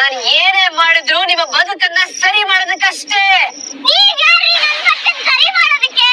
ನಾನ್ ಏನೇ ಮಾಡಿದ್ರು ನಿಮ್ಮ ಬದುಕನ್ನ ಸರಿ ಮಾಡೋದಕ್ಕಷ್ಟೇ ಸರಿ ಮಾಡೋದಕ್ಕೆ?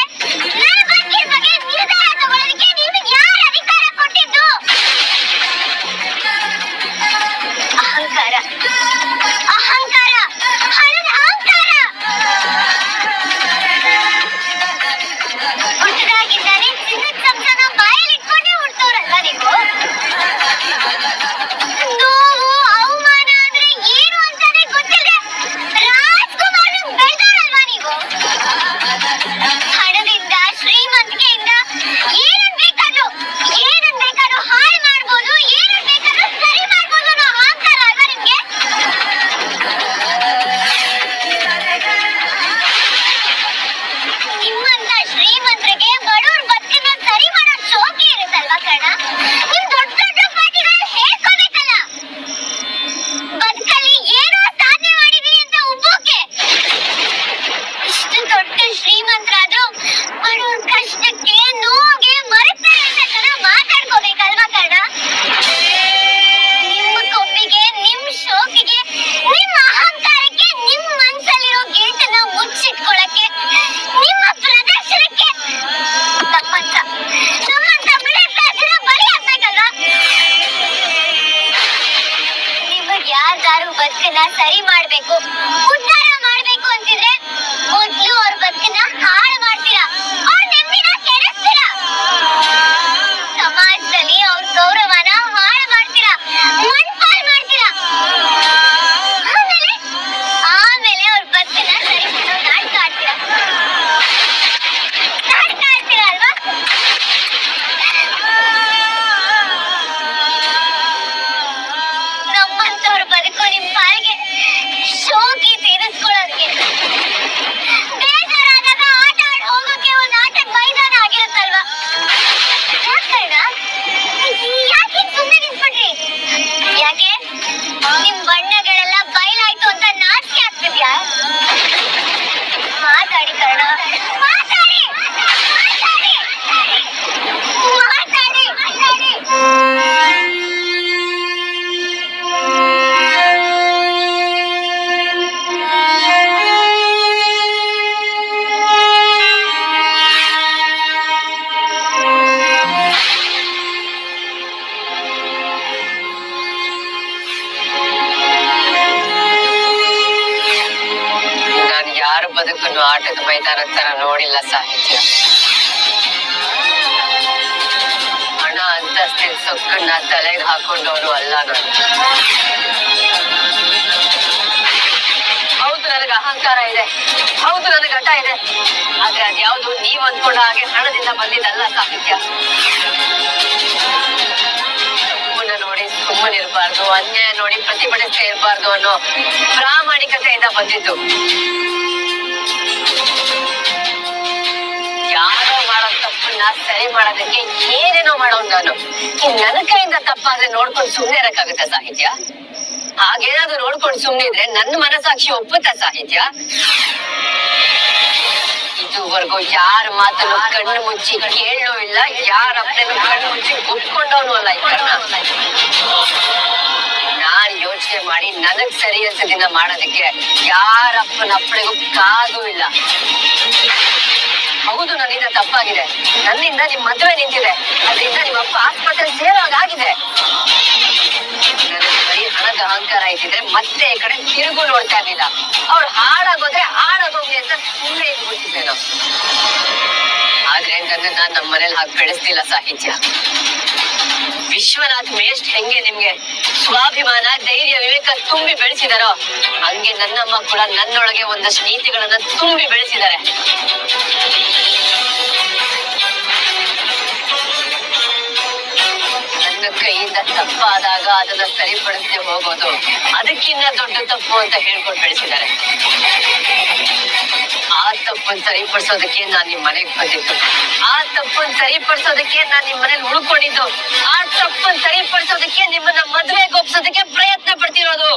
ಆಟದ ಮೈದಾನ ತರ ನೋಡಿಲ್ಲ ಸಾಹಿತ್ಯ. ಹಣ ಅಂತಸ್ತಿನ ಸೊಕ್ಕನ್ನ ತಲೆಗೆ ಹಾಕೊಂಡವರು ಅಲ್ಲ ನಾನು. ಹೌದು, ನನಗೆ ಅಹಂಕಾರ ಇದೆ. ಹೌದು, ನನಗೆ ಘಟ ಇದೆ. ಆದ್ರೆ ಅದ್ಯಾವುದು ನೀವ್ ಅಂದ್ಕೊಂಡ ಹಾಗೆ ಹಣದಿಂದ ಬಂದಿದ್ದಲ್ಲ ಸಾಹಿತ್ಯ. ನೋಡಿ ಅನ್ಯಾಯ ನೋಡಿ ಪ್ರತಿಭಟಿಸ್ತಾ ಇರಬಾರ್ದು ಅನ್ನೋ ಪ್ರಾಮಾಣಿಕತೆಯಿಂದ ಬಂದಿದ್ದು. ಸರಿ ಮಾಡೋದಕ್ಕೆ ಏನೇನೋ ಮಾಡೋನ್ ನಾನು. ಇನ್ ನನ್ನ ಕೈಯಿಂದ ತಪ್ಪಾದ್ರೆ ನೋಡ್ಕೊಂಡು ಸುಮ್ನೆ ಇರಕ್ಕಾಗುತ್ತ ಸಾಹಿತ್ಯ? ಹಾಗೇನಾದ್ರೂ ನೋಡ್ಕೊಂಡು ಸುಮ್ನೆ ಇದ್ರೆ ನನ್ನ ಮನಸಾಕ್ಷಿ ಒಪ್ಪುತ್ತ ಸಾಹಿತ್ಯ? ಇದುವರೆಗೂ ಯಾರ ಮಾತನ್ನು ಕಣ್ಣು ಮುಚ್ಚಿ ಕೇಳೋ ಇಲ್ಲ, ಯಾರ ಅಪ್ಪನ ಕಣ್ಣು ಮುಚ್ಚಿ ಒಪ್ಕೊಂಡವನು ಅಲ್ಲ ಈ ನಾನ್ ಯೋಚನೆ ಮಾಡಿ ನನಗ್ ಸರಿ ಅನ್ಸದಿನ ಮಾಡೋದಕ್ಕೆ ಯಾರ ಅಪ್ಪನ ಅಪ್ಪಳಿಗೂ ಕಾದೂ ಇಲ್ಲ. ಹೌದು, ನನ್ನಿಂದ ತಪ್ಪಾಗಿದೆ. ನನ್ನಿಂದ ನಿಮ್ ಮದುವೆ ನಿಂತಿದೆ. ಅದರಿಂದ ನಿಮ್ಮ ಅಪ್ಪ ಆಸ್ಪತ್ರೆ ಸೇರೋದಾಗಿದೆ ಹಣದ ಅಹಂಕಾರ ಇದ್ದಿದ್ರೆ ಮತ್ತೆ ಈ ಕಡೆ ತಿರುಗು ನೋಡ್ತಾ ಇರ್ಲಿಲ್ಲ. ಅವ್ಳು ಹಾಳಾಗೋದ್ರೆ ಹಾಳಾಗೋಗ್ಲಿ ಅಂತ ಸುಮ್ಮನೆ ಇದ್ಬಿಟ್ಟಿದ್ದೆ ನಾವು ಆದ್ರೆ ನಾನ್ ನಮ್ಮ ಮನೇಲಿ ಹಾಗೆ ಬೆಳೆಸ್ತಿಲ್ಲ ಸಾಹಿತ್ಯ. ವಿಶ್ವನಾಥ್ ಮೇಷ್ಟ್ ಹೆಂಗೆ ನಿಮ್ಗೆ ಸ್ವಾಭಿಮಾನ, ಧೈರ್ಯ, ವಿವೇಕ ತುಂಬಿ ಬೆಳೆಸಿದಾರೋ, ಹಂಗೆ ನನ್ನಮ್ಮ ಕೂಡ ನನ್ನೊಳಗೆ ಒಂದಷ್ಟು ನೀತಿಗಳನ್ನ ತುಂಬಿ ಬೆಳೆಸಿದ್ದಾರೆ. ಕೈಯಿಂದ ತಪ್ಪಾದಾಗ ಅದನ್ನ ಸರಿಪಡಿಸದೆ ಹೋಗೋದು, ಅದಕ್ಕಿನ್ನ ದೊಡ್ಡ ತಪ್ಪು ಅಂತ ಹೇಳ್ಕೊಂಡು ಬೆಳೆಸಿದ್ದಾರೆ. ಆ ತಪ್ಪು ಸರಿಪಡಿಸೋದಕ್ಕೆ ನಾನ್ ನಿಮ್ ಮನೆಗ್ ಬಂದಿದ್ದು. ಆ ತಪ್ಪು ಸರಿಪಡಿಸೋದಕ್ಕೆ ನಾನ್ ನಿಮ್ ಮನೇಲಿ ಉಳ್ಕೊಂಡಿದ್ದು. ಆ ತಪ್ಪು ಸರಿಪಡಿಸೋದಕ್ಕೆ ನಿಮ್ಮನ್ನ ಮದ್ವೆಗೆ ಒಪ್ಸೋದಕ್ಕೆ ಪ್ರಯತ್ನ ಪಡ್ತಿರೋದು.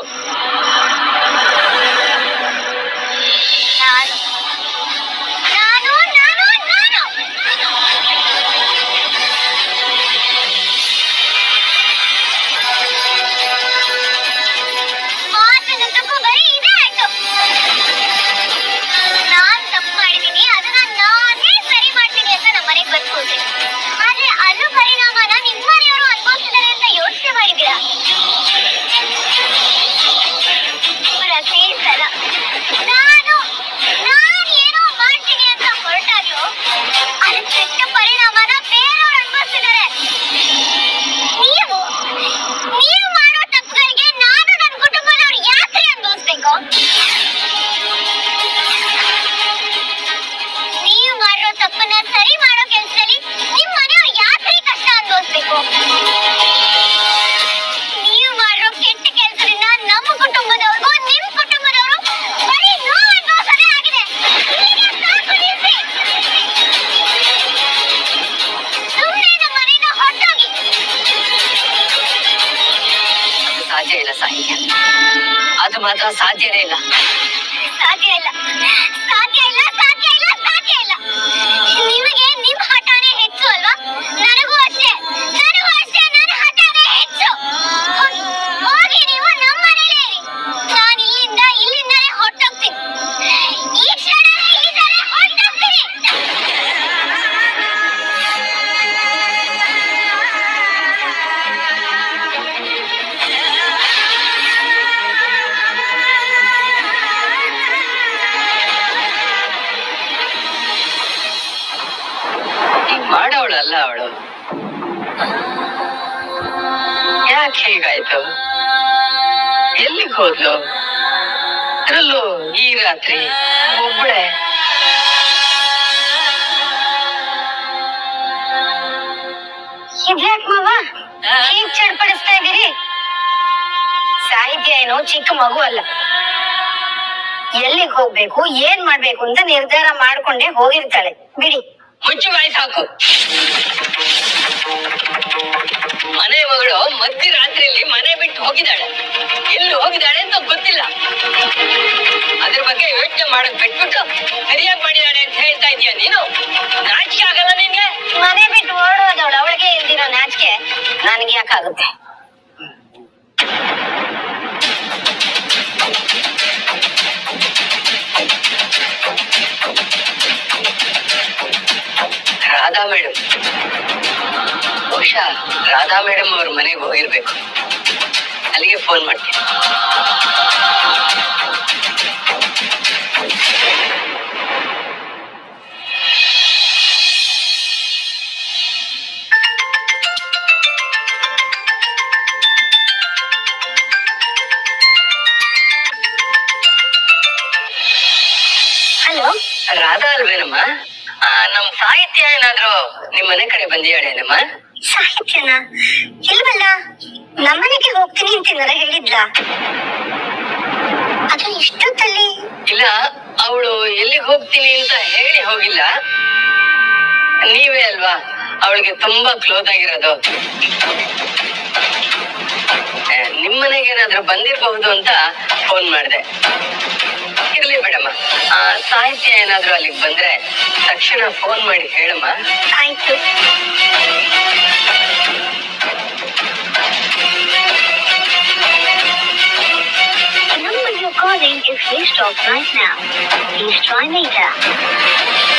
来到沙界来了。ಹೀಗಾಯ್ತು? ಎಲ್ಲಿಗೆ ಹೋದ್ಲು? ಅದರಲ್ಲೂ ಈ ರಾತ್ರಿ ಒಬ್ಬಳೆ ಇದ್ಯಾಕ್ ಮಾವ? ಹೀಗ್ ಚಡ್ಪಡಿಸ್ತಾ ಇದೀರಿ ಸಾಹಿತ್ಯ ಏನೋ ಚಿಕ್ಕ ಮಗು ಅಲ್ಲ. ಎಲ್ಲಿಗ್ ಹೋಗ್ಬೇಕು ಏನ್ ಮಾಡ್ಬೇಕು ಅಂತ ನಿರ್ಧಾರ ಮಾಡ್ಕೊಂಡೆ ಹೋಗಿರ್ತಾಳೆ. ಬಿಡಿ. ಮುಚ್ಚು ಬಾಯಿ ಸಾಕು. ಹೋಗಿದ್ದಾಳೆ. ಎಲ್ಲಿ ಹೋಗಿದ್ದಾಳೆ ಅಂತ ಗೊತ್ತಿಲ್ಲ. ಅದ್ರ ಬಗ್ಗೆ ಯೋಚನೆ ಮಾಡಕ್ ಬಿಟ್ಬಿಟ್ಟು ಸರಿಯಾಗಿ ಮಾಡಿದಾಳೆ ಅಂತ ಹೇಳ್ತಾ ಇದೀಯ ನೀನು? ನಾಚಿಕೆ ಆಗಲ್ಲ ನಿನ್ಗೆ? ಮನೆ ಬಿಟ್ಟು ಓಡೋದವಳು ಅವಳಿಗೆ ಇಲ್ದಿರೋ ನಾಚಿಕೆ ನನಗೆ ಯಾಕಾಗುತ್ತೆ? ರಾಧಾ ಮೇಡಮ್ ಬಹುಶಃ ರಾಧಾ ಮೇಡಮ್ ಅವ್ರ ಮನೆಗೆ ಹೋಗಿರ್ಬೇಕು. ಅಲ್ಲಿಗೆ ಫೋನ್ ಮಾಡ್ತೀನಿ. ಹಲೋ? ರಾಧಾ ಅಲ್ವೇನಮ್ಮ ಆ, ನಮ್ ಸಾಹಿತ್ಯ ಏನಾದ್ರೂ ನಿಮ್ ಮನೆ ಕಡೆ ಬಂದಿಯಾಳೇನಮ್ಮ ಸಾಹಿತ್ಯನ? ಇಲ್ವಲ್ಲ? ಹೋಗ್ತೀನಿ ಅಂತಿದ್ದಾರೆ ಹೇಳಿದ್ಲ ಅದು ಇಷ್ಟೊತ್ತಲ್ಲಿ ಇಲ್ಲ ಅವಳು ಎಲ್ಲಿಗೆ ಹೋಗ್ತೀನಿ ಅಂತ ಹೇಳಿ ಹೋಗಿಲ್ಲ. ನೀವೇ ಅಲ್ವಾ? ಅವಳಿಗೆ ತುಂಬಾ ಕ್ಲೋಸ್ ಆಗಿರೋದು. ನಿಮ್ಮ ಮನೆಗೇನಾದ್ರೂ ಏನಾದ್ರೂ ಬಂದಿರಬಹುದು ಅಂತ ಫೋನ್ ಮಾಡಿದೆ. ಇರ್ಲಿ ಮೇಡಮ್ಮ ಆ, ಸಾಹಿತ್ಯ ಏನಾದ್ರೂ ಅಲ್ಲಿಗೆ ಬಂದ್ರೆ ತಕ್ಷಣ ಫೋನ್ ಮಾಡಿ ಹೇಳಮ್ಮ. ಆಯ್ತು. number you're calling is switched off right now. Please try later.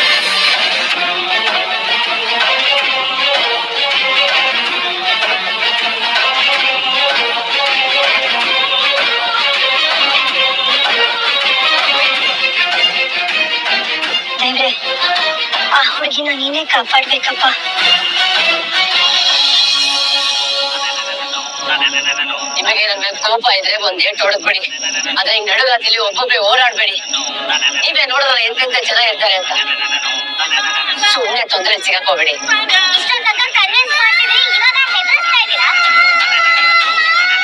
ದೇವ್ರೆ ಆ ಹುಡುಗಿನ ನೀನೇ ಕಾಪಾಡ್ಬೇಕಪ್ಪ ನಿಮಗೆ ನನ್ನ ಕೋಪ ಇದ್ರೆ ಒಂದ್ ಏಟ್ ಹೊಡೆದ್ಬಿಡಿ ಆದ್ರೆ ಹಿಂಗ್ ನಡುಗಾತಿಲಿ ಒಬ್ಬೊಬ್ರೆ ಓಡಾಡ್ಬೇಡಿ. ನೀವೇ ನೋಡಿದ್ರೆ ಎಂತೆಂತ ಜನ ಇರ್ತಾರೆ ಅಂತ. ಸುಮ್ಮನೆ ತೊಂದ್ರೆ ಸಿಗಾಕೋಬೇಡಿ ಇಷ್ಟೊತ್ತು ತನಕ ಕನ್ವಿನ್ಸ್ ಮಾಡ್ತಿದ್ರಿ ಇವಾಗ ಹೆದರ್ಸ್ತಾ ಇದ್ದೀರಾ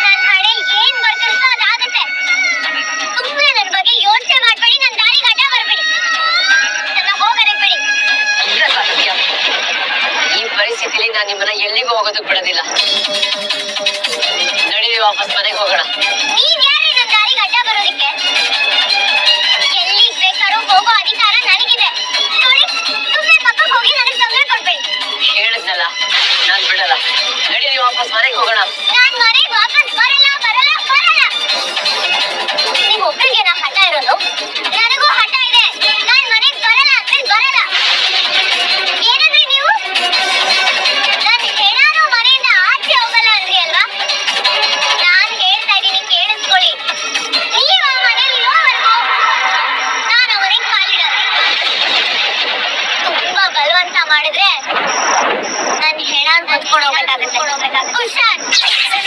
ನನ್ ಹಣೆ ಏನ್ ಬರ್ತಿರ್ತೋ ಅದಾಗತ್ತೆ ಸುಮ್ಮನೆ ನನ್ ಬಗ್ಗೆ ಯೋಚನೆ ಮಾಡ್ಬೇಡಿ ನನ್ ದಾರಿಗೆ ಅಡ್ಡ ಬರ್ಬೇಡಿ ನನ್ನ ಹೋಗರಕ್ ಬಿಡಿ ಇಲ್ಲ ಸಾಹಿತ್ಯ ಈ ಪರಿಸ್ಥಿತಿಲಿ ನಾನು ನಿಮ್ಮನ್ನ ಎಲ್ಲಿಗೂ ಹೋಗೋದಕ್ಕೆ ಬಿಡೋದಿಲ್ಲ. ನಡೀವಿ ವಾಪಸ್ ಮನೆಗೆ ಹೋಗೋಣ. Oh, Ocean!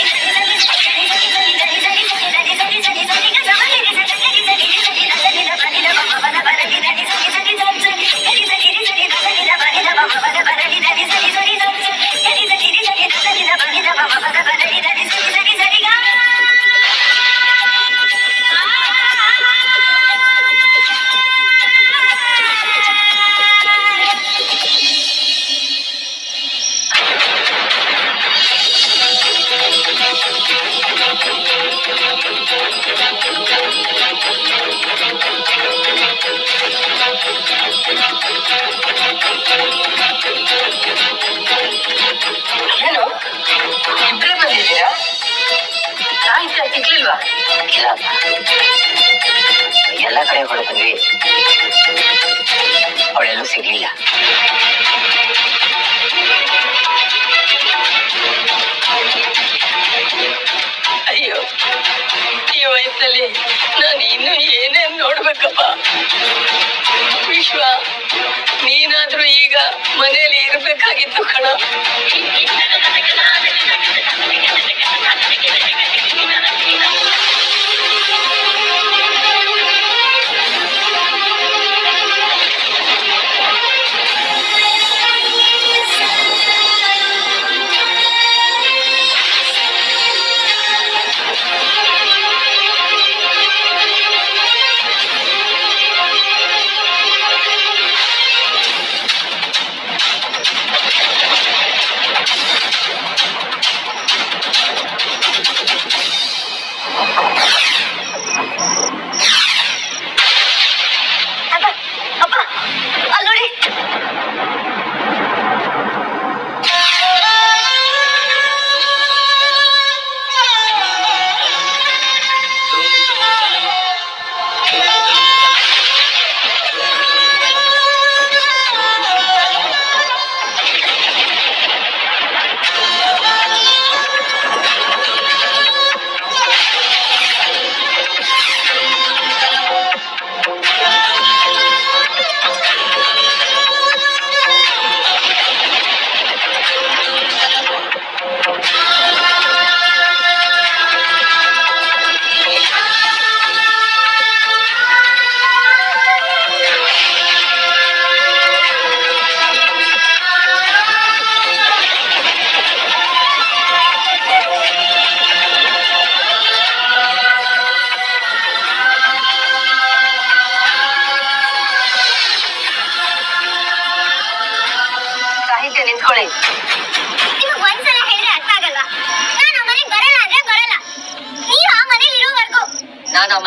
ಎಲ್ಲ ಕಡೆ ಹೊಡೆದ್ವಿ. ಅವಳೆಲ್ಲೂ ಸಿಗ್ಲಿಲ್ಲ. ಅಯ್ಯೋ, ಈ ವಯಸ್ಸಲ್ಲಿ ನಾನು ಇನ್ನು ಏನೇನ್ ನೋಡ್ಬೇಕಪ್ಪ. ವಿಶ್ವ, ನೀನಾದ್ರೂ ಈಗ ಮನೆಯಲ್ಲಿ ಇರ್ಬೇಕಾಗಿತ್ತು ಕಣ.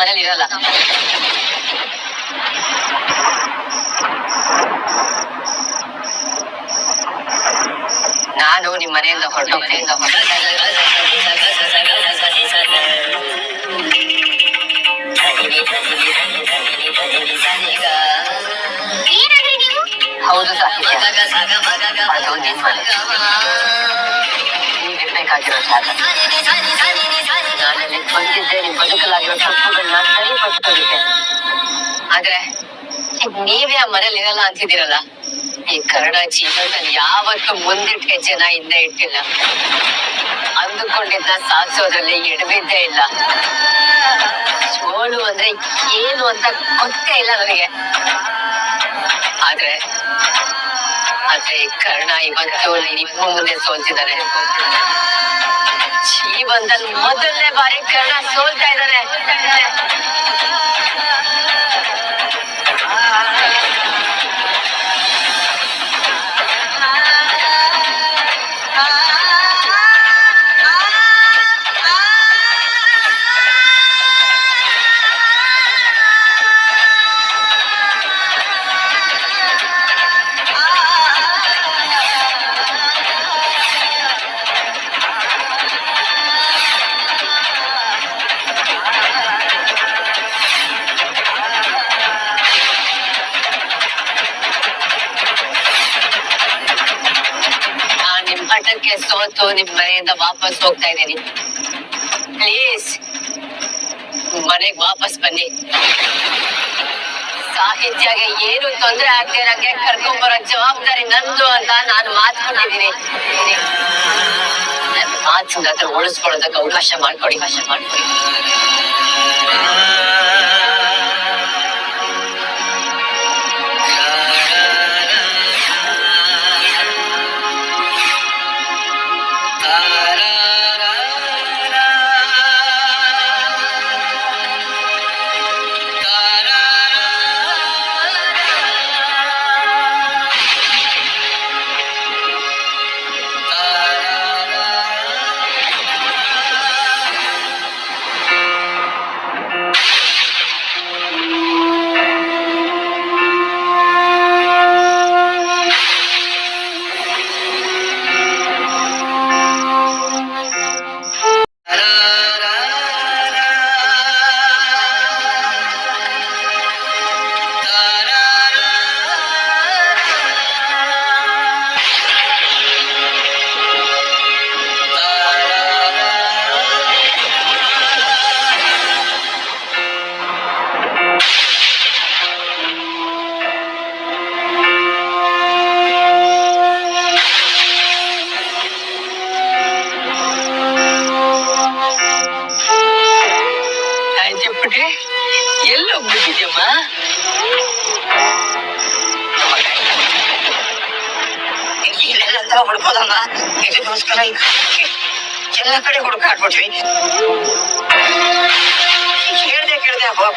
ಮನೇಲಿ ಇರಲ್ಲ. ನಾನು ನಿಮ್ಮ ಮನೆಯಿಂದ ಹೊರಟು ಮನೆಯಿಂದ ನೀವು? ಹೌದು ಸಾಹಿತ್ಯ. ಅದು ನಿಮ್ ಮನೆ ನೀವಿರ್ಬೇಕಾಗಿರೋ ಜಾಗ. ನಾನಲ್ಲಿ ಬಂದಿದ್ದೇನೆ ಬದುಕಲಾಗಿರೋ ತಪ್ಪುಗಳನ್ನ ಸರಿಪಡಿಸ್ಕೊಂಡಿದ್ದೆ ಆದ್ರೆ ನೀವೇ ಆ ಮನೇಲಿ ಇರಲ್ಲ ಅಂತಿದ್ದೀರಲ್ಲ? ಈ ಕನ್ನಡ ಜೀವನದಲ್ಲಿ ಯಾವತ್ತು ಮುಂದಿಟ್ಟ ಜನ ಹಿಂದೆ ಇಟ್ಟಿಲ್ಲ. ಅಂದುಕೊಂಡಿದ್ದ ಸಾಧಿಸೋದ್ರಲ್ಲಿ ಎಡವಿದ್ದೇ ಇಲ್ಲ. ಸೋಳು ಅಂದ್ರೆ ಏನು ಅಂತ ಗೊತ್ತೇ ಇಲ್ಲ ನನಗೆ. ಆದ್ರೆ ಆದ್ರೆ ಕರ್ಣ ಇವತ್ತು ನಿಮ್ಮ ಮುಂದೆ ಸೋಲ್ತಿದ್ದಾರೆ ಜೀವನದಲ್ಲಿ ಮೊದಲನೇ ಬಾರಿ ಕೇರಳ ಸೋಲ್ತಾ ಇದ್ದಾರೆ. ಸೋತು ನಿಮ್ ಮನೆಯಿಂದ ವಾಪಸ್ ಹೋಗ್ತಾ ಇದ್ದೀನಿ. ಪ್ಲೀಸ್ ಮನೆಗ್ ವಾಪಸ್ ಬನ್ನಿ. ಸಾಹಿತ್ಯಗೆ ಏನು ತೊಂದ್ರೆ ಆಗದೆ ಕರ್ಕೊಂಡ್ ಬರೋ ಜವಾಬ್ದಾರಿ ನಂದು ಅಂತ ನಾನು ಮಾತು ಕೊಟ್ಟಿದ್ದೀನಿ ನನ್ನ ಮಾತಿನ ಹತ್ರ ಉಳಿಸ್ಕೊಳ್ಳೋದಕ್ಕೆ ಅವಕಾಶ ಮಾಡ್ಕೊಡಿ ಅವಕಾಶ ಮಾಡ್ಕೊಡಿ.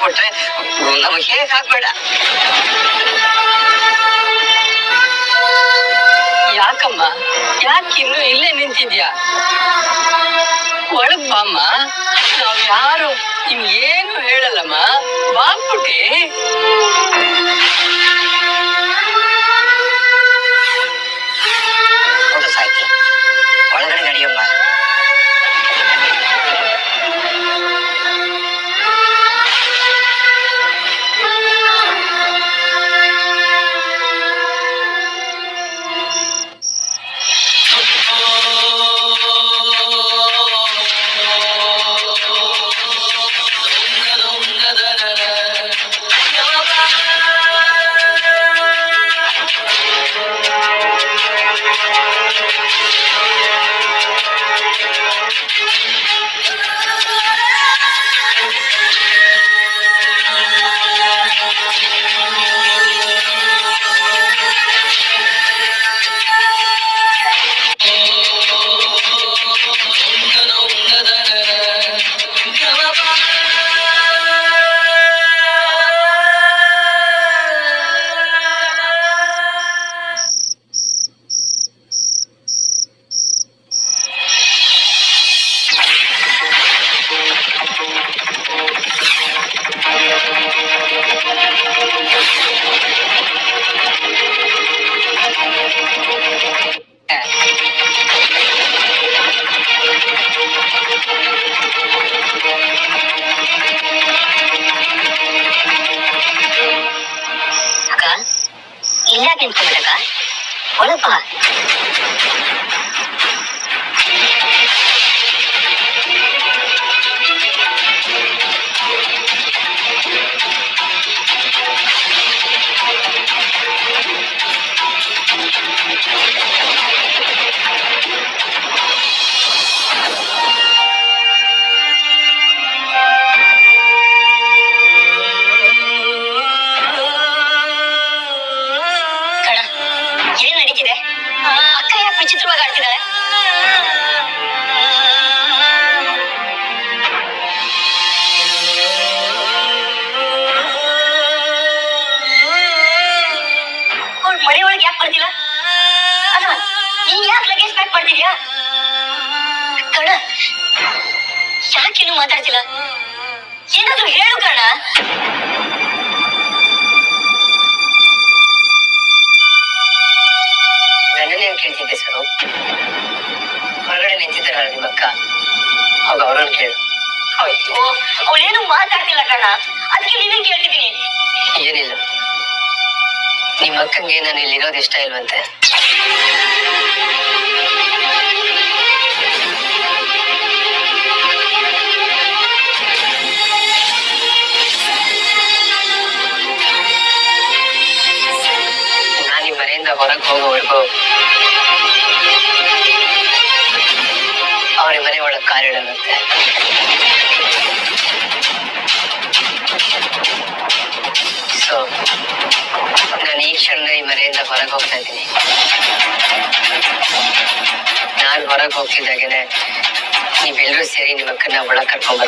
ಹೋಗ್ಬಿಟ್ರೆ ನಮಗೆ ಆಗ್ಬೇಡ? ಯಾಕಮ್ಮ? ಯಾಕೆ ಇನ್ನು ಇಲ್ಲೇ ನಿಂತಿದ್ಯಾ? ಒಳಗ್ ಬಾಮ್ಮ ನಾವ್ ಯಾರು, ನಿಮ್ಗೇನು ಹೇಳಲ್ಲಮ್ಮ. ಬಾಪುಟಿ ಮನೆ ಒಳಗೆ ಯಾಕೆ ಬರ್ತಿಲ್ಲ ಅಲ್ಲ ನೀನ್ ಯಾಕೆ ಲಗೇಜ್ ಪ್ಯಾಕ್ ಮಾಡ್ತಿದ್ಯಾ? ಕಣ ಯಾಕೇನು ಮಾತಾಡ್ತಿಲ್ಲ? ಏನಾದ್ರೂ ಹೇಳು ಕಣ. ನನ್ನನ್ನೇನ್ ಕೇಳ್ತಿದ್ದೆ ಸರು? ಹೊರಗಡೆ ನಿಂತಿದ್ದಾರಲ್ಲ ನಿಮ್ಮ ಅಕ್ಕ? ಹೋಗ ಅವ್ರನ್ನ ಕೇಳು. ಅವಳೇನು ಮಾತಾಡ್ತಿಲ್ಲ ಕಣ. ಅದಕ್ಕೆ ನೀನೇನ್ ಕೇಳ್ತಿದ್ದೀನಿ? ಏನಿಲ್ಲ. ನಿಮ್ಮ ಅಕ್ಕಂಗೆ ನಾನು ಇಲ್ಲಿ ಇರೋದು ಇಷ್ಟ ಇಲ್ವಂತೆ. ನಾನು ಮನೆಯಿಂದ ಹೊರಗೆ ಹೋಗೋವರೆಗೂ ಅವ್ರ ಮನೆ ಒಳಗೆ ಕಾಲಿಡಲ್ಲಂತೆ ಸೊ ನಾನು ಈ ಕ್ಷಣ ಈ ಮನೆಯಿಂದ ಹೊರಗೆ ಹೋಗ್ತಾ ಇದ್ದೀನಿ. ನಾನು ಹೊರಗೆ ಹೋಗ್ತಿದ್ದಾಗೇನೆ ನೀವೆಲ್ಲರೂ ಸೇರಿ ನಿಮ್ಮ ಅಕ್ಕನ ಒಳಗೆ ಕರ್ಕೊಂಡ್